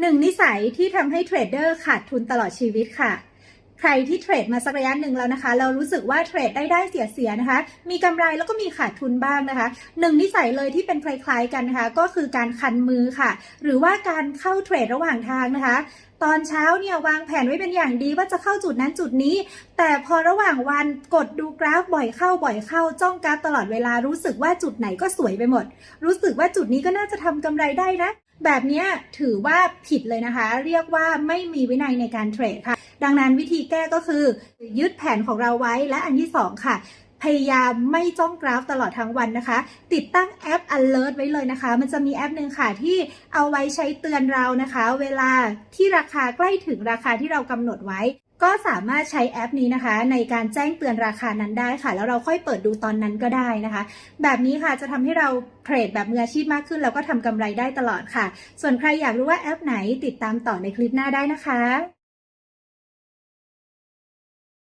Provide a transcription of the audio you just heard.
หนึ่งนิสัยที่ทำให้เทรดเดอร์ขาดทุนตลอดชีวิตค่ะ ใครที่เทรดมาสักระยะหนึ่งแล้วนะคะ เรารู้สึกว่าเทรดได้ได้เสียเสียนะคะ มีกำไรแล้วก็มีขาดทุนบ้างนะคะหนึ่งนิสัยเลยที่เป็นคล้ายๆกันนะคะ ก็คือการคันมือค่ะ หรือว่าการเข้าเทรดระหว่างทางนะคะตอนเช้าเนี่ยวางแผนไว้เป็นอย่างดีว่าจะเข้าจุดนั้นจุดนี้ แต่พอระหว่างวันกดดูกราฟบ่อยเข้าบ่อยเข้าจ้องกราฟตลอดเวลารู้สึกว่าจุดไหนก็สวยไปหมด รู้สึกว่าจุดนี้ก็น่าจะทำกำไรได้นะ แบบนี้ถือว่าผิดเลยนะคะ เรียกว่าไม่มีวินัยในการเทรดค่ะ ดังนั้นวิธีแก้ก็คือ ยึดแผนของเราไว้และอันที่สองค่ะ พยายามไม่จ้องกราฟตลอดทั้งวันนะคะ ติดตั้งแอป alert ไว้เลยนะคะ มันจะมีแอปหนึ่งค่ะที่เอาไว้ใช้เตือนเรานะคะ เวลาที่ราคาใกล้ถึงราคาที่เรากำหนดไว้ ก็สามารถใช้แอปนี้นะคะ ในการแจ้งเตือนราคานั้นได้ค่ะ แล้วเราค่อยเปิดดูตอนนั้นก็ได้นะคะ แบบนี้ค่ะจะทำให้เราเทรดแบบมืออาชีพมากขึ้น แล้วก็ทำกำไรได้ตลอดค่ะ ส่วนใครอยากรู้ว่าแอปไหนติดตามต่อในคลิปหน้าได้นะคะ